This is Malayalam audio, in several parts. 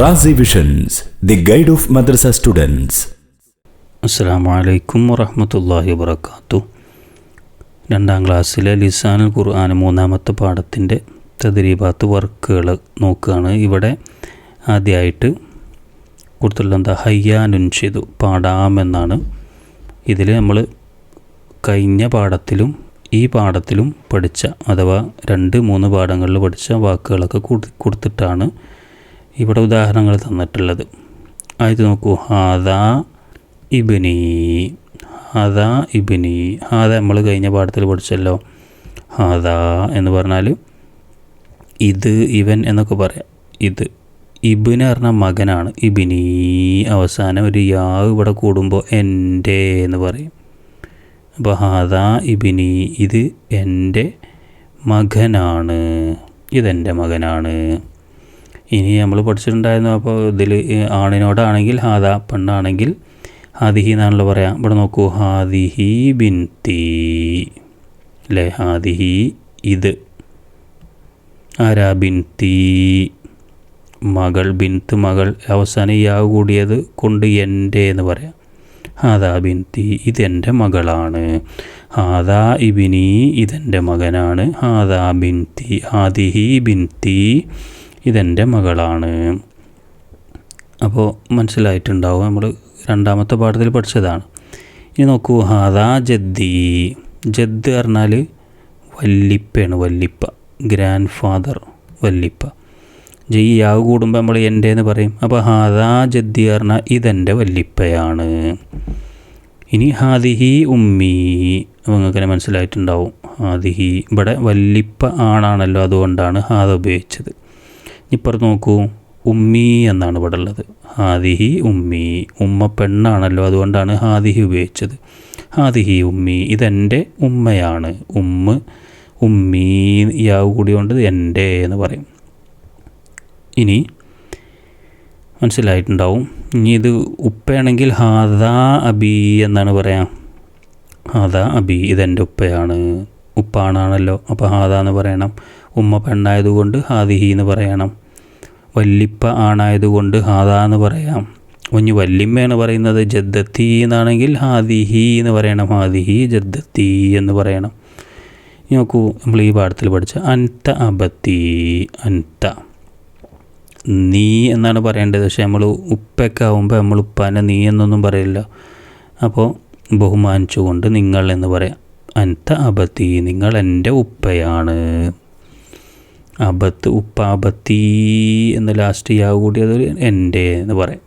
Razi visions the guide of madrasa students അസ്സാം വലൈക്കും വറഹമത്തല്ലാഹി വബർക്കാത്തു രണ്ടാം ക്ലാസ്സിലെ ലിസാനുൽ ഖുർആൻ മൂന്നാമത്തെ പാഠത്തിന്റെ തദ്രീബാത്ത് വർക്കുകൾ നോക്കുകയാണ്. ഇവിടെ ആദ്യമായിട്ട് കൊടുത്തുള്ള എന്താ? ഹയ്യാനുൻഷിതു പാടാമെന്നാണ് ഇതിൽ നമ്മൾ കഴിഞ്ഞ പാഠത്തിലും ഈ പാഠത്തിലും പഠിച്ച അഥവാ രണ്ട് മൂന്ന് പാഠങ്ങളിൽ പഠിച്ച വാക്കുകളൊക്കെ കൊടു കൊടുത്തിട്ടാണ് ഇവിടെ ഉദാഹരണങ്ങൾ തന്നിട്ടുള്ളത്. ആയത് നോക്കൂ. ഹാദാ ഇബിനി. ഹാദാ ഇബിനി. ഹാദ നമ്മൾ കഴിഞ്ഞ പാഠത്തിൽ പഠിച്ചല്ലോ. ഹാദാ എന്ന് പറഞ്ഞാൽ ഇത് ഇവൻ എന്നൊക്കെ പറയാം. ഇത് ഇബിന് പറഞ്ഞാൽ മകനാണ്. ഇബിനി. അവസാനം ഒരു യാ ഇവിടെ കൂടുമ്പോൾ എന്റെ എന്ന് പറയും. അപ്പോൾ ഹാദാ ഇബിനി ഇത് എന്റെ മകനാണ്. ഇതെന്റെ മകനാണ്. ഇനി നമ്മൾ പഠിച്ചിട്ടുണ്ടായിരുന്നു അപ്പോൾ ഇതിൽ ആണിനോടാണെങ്കിൽ ഹാദ പെണ്ണാണെങ്കിൽ ഹാദിഹി എന്നാണല്ലോ പറയാം. ഇവിടെ നോക്കൂ ഹാദിഹി ബിൻതി. അല്ലേ? ഹാദിഹി ഇത്. ആരാ ബിൻതി? മകൾ ബിൻത്ത് മകൾ അവസാനം യാ കൂടിയത് കൊണ്ട് എന്റെ എന്ന് പറയാം. ഹാദാ ബിൻതി ഇതെന്റെ മകളാണ്. ഹാദാ ഇബിനി ഇതെന്റെ മകനാണ്. ഹാദാ ബിൻതി ഹാദിഹി ബിൻതി. ഇതെന്റെ മകളാണ്. അപ്പോൾ മനസ്സിലായിട്ടുണ്ടാവും നമ്മൾ രണ്ടാമത്തെ പാഠത്തിൽ പഠിച്ചതാണ്. ഇനി നോക്കൂ ഹാദാ ജദ്ദി. ജദ് പറഞ്ഞാൽ വല്ലിപ്പയാണ് വല്ലിപ്പ. Grand father വല്ലിപ്പ. ജയ് യാവ് കൂടുമ്പോൾ നമ്മൾ എന്റെ എന്ന് പറയും. അപ്പോൾ ഹാദാ ജദ്ദി പറഞ്ഞാൽ ഇതെന്റെ വല്ലിപ്പയാണ്. ഇനി ഹാദിഹി ഉമ്മി. നിങ്ങൾക്ക് മനസ്സിലായിട്ടുണ്ടാവും. ഹാദിഹി ഇവിടെ വല്ലിപ്പ ആണാണല്ലോ അതുകൊണ്ടാണ് ഹാദ ഉപയോഗിച്ചത്. ഇപ്പുറത്ത് നോക്കൂ ഉമ്മി എന്നാണ് ഇവിടെ ഉള്ളത് ഹാദിഹി ഉമ്മി ഉമ്മ പെണ്ണാണല്ലോ അതുകൊണ്ടാണ് ഹാദിഹി ഉപയോഗിച്ചത്. ഹാദിഹി ഉമ്മി ഇതെന്റെ ഉമ്മയാണ്. ഉമ്മ ഉമ്മി യാവ് കൂടി കൊണ്ട് എന്റെ എന്ന് പറയും. ഇനി മനസ്സിലായിട്ടുണ്ടാവും. ഇനി ഇത് ഉപ്പയാണെങ്കിൽ ഹാദാ അബി എന്നാണ് പറയാം. ഹാദാ അബി ഇതെന്റെ ഉപ്പയാണ്. ഉപ്പാണാണല്ലോ. അപ്പോൾ ഹാദ എന്ന് പറയണം. ഉമ്മ പെണ്ണായതുകൊണ്ട് ഹാദിഹി എന്ന് പറയണം. വല്ലിപ്പ ആണായതുകൊണ്ട് ഹാദാ എന്ന് പറയാം. കുഞ്ഞ് വല്ലിമ്മയാണ് പറയുന്നത് ജദ്ദത്തി എന്നാണെങ്കിൽ ഹാദിഹി എന്ന് പറയണം. ഹാദിഹി ജദ്ദത്തി എന്ന് പറയണം. നോക്കൂ നമ്മൾ ഈ പാഠത്തിൽ പഠിച്ച അൻത അബത്തി അൻത. നീ എന്നാണ് പറയേണ്ടത്. പക്ഷേ നമ്മൾ ഉപ്പയൊക്കെ ആകുമ്പോൾ നമ്മൾ ഉപ്പാനെ നീ എന്നൊന്നും പറയില്ല. അപ്പോൾ ബഹുമാനിച്ചുകൊണ്ട് നിങ്ങൾ എന്ന് പറയാം. അൻത അബത്തി നിങ്ങൾ എന്റെ ഉപ്പയാണ്. അബത്ത് ഉപ്പ എന്ന ലാസ്റ്റ് യാ അതൊരു എന്റെ എന്ന് പറയും.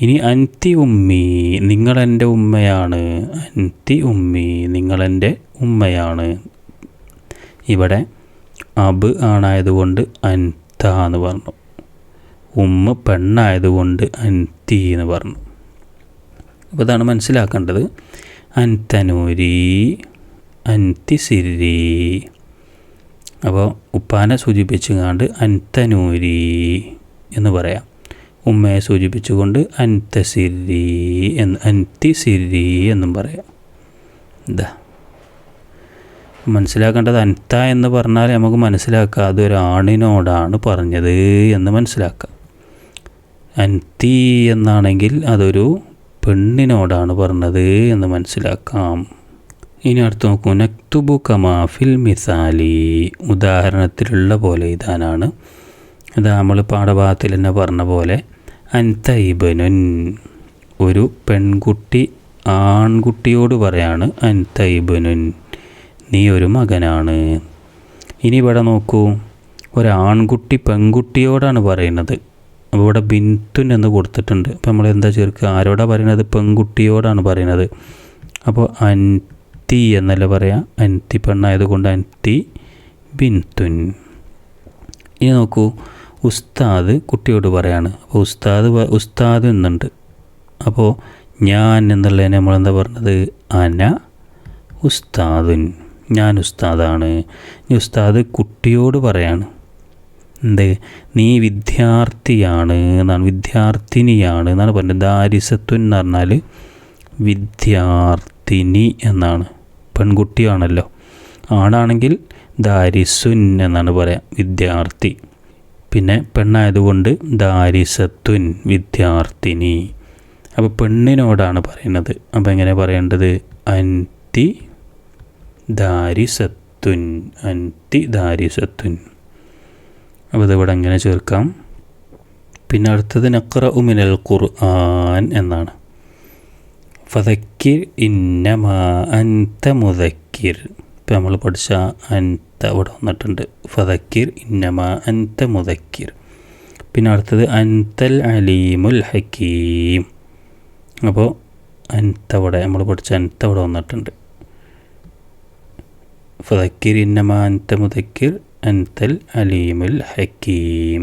ഇനി അൻതി ഉമ്മി നിങ്ങളെന്റെ ഉമ്മയാണ്. അൻതി ഉമ്മി നിങ്ങളെന്റെ ഉമ്മയാണ്. ഇവിടെ അബ് ആണായതുകൊണ്ട് അൻത എന്ന് പറഞ്ഞു. ഉമ്മ പെണ്ണായതുകൊണ്ട് അൻതി എന്ന് പറഞ്ഞു. അപ്പോൾ ഇതാണ് മനസ്സിലാക്കേണ്ടത്. അൻതനൂരി അൻതി സിരി. അപ്പോൾ ഉപ്പാനെ സൂചിപ്പിച്ചുകൊണ്ട് അൻതനൂരി എന്ന് പറയാം. ഉമ്മയെ സൂചിപ്പിച്ചുകൊണ്ട് അൻതസിരി എന്ന് അൻതിസിരി എന്നും പറയാം. എന്താ മനസ്സിലാക്കേണ്ടത് അൻത എന്ന് പറഞ്ഞാൽ നമുക്ക് മനസ്സിലാക്കാം അതൊരാണിനോടാണ് പറഞ്ഞത് എന്ന് മനസ്സിലാക്കാം. അൻതി എന്നാണെങ്കിൽ അതൊരു പെണ്ണിനോടാണ് പറഞ്ഞത് എന്ന് മനസ്സിലാക്കാം. ഇനി അടുത്ത് നോക്കൂ. നക്തുബു കമാഫിൽ മിസാലി. ഉദാഹരണത്തിലുള്ള പോലെ ഇതാനാണ്. അത് നമ്മൾ പാഠഭാഗത്തിൽ തന്നെ പറഞ്ഞ പോലെ അൻതൈബനുൻ ഒരു പെൺകുട്ടി ആൺകുട്ടിയോട് പറയാണ് അൻതൈബനുൻ നീ ഒരു മകനാണ്. ഇനി ഇവിടെ നോക്കൂ. ഒരാൺകുട്ടി പെൺകുട്ടിയോടാണ് പറയുന്നത്. അപ്പോൾ ഇവിടെ ബിന്തുൻ എന്ന് കൊടുത്തിട്ടുണ്ട്. അപ്പോൾ നമ്മൾ എന്താ ചേർക്കുക? ആരോടാണ് പറയുന്നത്? പെൺകുട്ടിയോടാണ് പറയുന്നത്. അപ്പോൾ അൻതി എന്നല്ല പറയാം. അൻതി പെണ്ണായതുകൊണ്ട് അൻതി ബിന്തുൻ ഇനി നോക്കൂ ഉസ്താദ് കുട്ടിയോട് പറയാണ്. അപ്പോൾ ഉസ്താദ് ഉസ്താദ് എന്നുണ്ട്. അപ്പോൾ ഞാൻ എന്നുള്ളതിനെ നമ്മളെന്താ പറഞ്ഞത്? അന ഉസ്താദുൻ. ഞാൻ ഉസ്താദാണ്. ഈ ഉസ്താദ് കുട്ടിയോട് പറയാണ്. എന്ത്? നീ വിദ്യാർത്ഥിയാണ് എന്നാണ്. വിദ്യാർത്ഥിനിയാണ് എന്നാണ് പറഞ്ഞത്. ദാരിസത്വൻ എന്ന് പറഞ്ഞാൽ വിദ്യാർത്ഥിനി എന്നാണ്. പെൺകുട്ടിയാണല്ലോ. ആണാണെങ്കിൽ ദാരിസുൻ എന്നാണ് പറയാം വിദ്യാർത്ഥി. പിന്നെ പെണ്ണായതുകൊണ്ട് ദാരിസത്തുൻ വിദ്യാർത്ഥിനി. അപ്പോൾ പെണ്ണിനോടാണ് പറയുന്നത്. അപ്പോൾ എങ്ങനെ പറയേണ്ടത്? അൻതി ദാരിസത്തുൻ അൻതി ദാരിസത്തുൻ. അപ്പോൾ ഇതിവിടെ എങ്ങനെ ചേർക്കാം? പിന്നെ അടുത്തത് നക്ര ഉമിനൽ ഖുർആൻ എന്നാണ്. ഫതക്കിർ ഇന്നമാ അൻത മുതക്കിർ ഇപ്പം നമ്മൾ പഠിച്ച അൻത അവിടെ വന്നിട്ടുണ്ട്. ഫതക്കിർ ഇന്നമാ അൻത മുതക്കിർ പിന്നെ അടുത്തത് അൻതൽ അലീമുൽ ഹക്കീം. അപ്പോൾ അൻത അവിടെ നമ്മൾ പഠിച്ച അൻത അവിടെ വന്നിട്ടുണ്ട്. ഫതക്കിർ ഇന്നമാ അൻത മുതക്കിർ അൻതൽ അലീമുൽ ഹക്കീം.